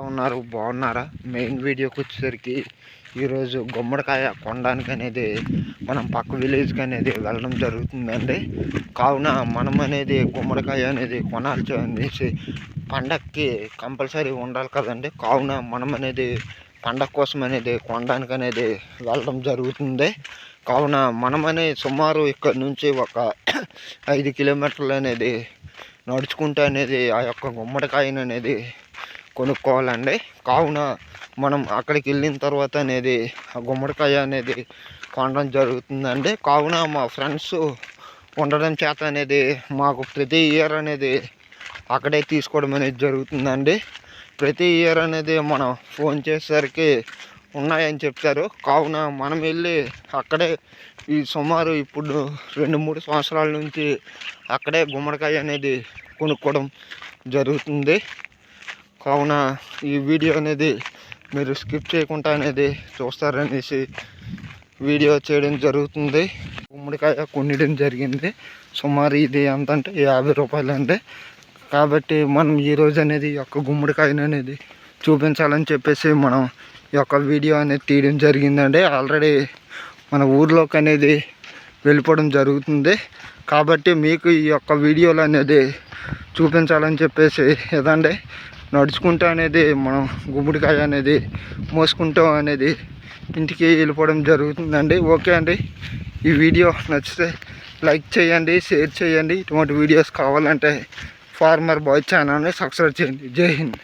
ఉన్నారు? బాగున్నారా? మెయిన్ వీడియోకి వచ్చేసరికి ఈరోజు గుమ్మడికాయ కొనడానికి అనేది మనం పక్క విలేజ్కి అనేది వెళ్ళడం జరుగుతుందండి. కావున మనం అనేది గుమ్మడికాయ అనేది కొనాల్సి అనేసి పండక్కి కంపల్సరీ ఉండాలి కదండి. కావున మనం అనేది పండగ కోసం అనేది కొనడానికి అనేది వెళ్ళడం జరుగుతుంది. కావున మనం అనేది సుమారు ఇక్కడ నుంచి ఒక ఐదు కిలోమీటర్లు అనేది నడుచుకుంటూ అనేది ఆ యొక్క గుమ్మడికాయను అనేది కొనుక్కోవాలండి. కావున మనం అక్కడికి వెళ్ళిన తర్వాత అనేది ఆ గుమ్మడికాయ అనేది కొనడం జరుగుతుందండి. కావున మా ఫ్రెండ్స్ ఉండడం చేత అనేది మాకు ప్రతి ఇయర్ అనేది అక్కడే తీసుకోవడం అనేది జరుగుతుందండి. ప్రతి ఇయర్ అనేది మనం ఫోన్ చేసేసరికి ఉన్నాయని చెప్తారు. కావున మనం వెళ్ళి అక్కడే ఈ సుమారు ఇప్పుడు రెండు మూడు సంవత్సరాల నుంచి అక్కడే గుమ్మడికాయ అనేది కొనుక్కోవడం జరుగుతుంది. కావున ఈ వీడియో అనేది మీరు స్కిప్ చేయకుండా అనేది చూస్తారనేసి వీడియో చేయడం జరుగుతుంది. గుమ్మడికాయ కొనడం జరిగింది. సుమారు ఇది ఎంత అంటే యాభై రూపాయలు అండి కాబట్టి మనం ఈరోజు అనేది ఈ యొక్క గుమ్మడికాయను అనేది చూపించాలని చెప్పేసి మనం ఈ యొక్క వీడియో అనేది తీయడం జరిగిందండి. ఆల్రెడీ మన ఊర్లోకి అనేది వెళ్ళిపోవడం జరుగుతుంది. కాబట్టి మీకు ఈ యొక్క వీడియోలు అనేది చూపించాలని చెప్పేసి ఏదండి నడుచుకుంటూ అనేది మనం గుమ్మడికాయ అనేది మోసుకుంటాం అనేది ఇంటికి వెళ్ళిపోవడం జరుగుతుందండి. ఓకే అండి. ఈ వీడియో నచ్చితే లైక్ చేయండి షేర్ చేయండి. ఇటువంటి వీడియోస్ కావాలంటే ఫార్మర్ బాయ్ ఛానల్ని సబ్స్క్రైబ్ చేయండి. జై హింద్.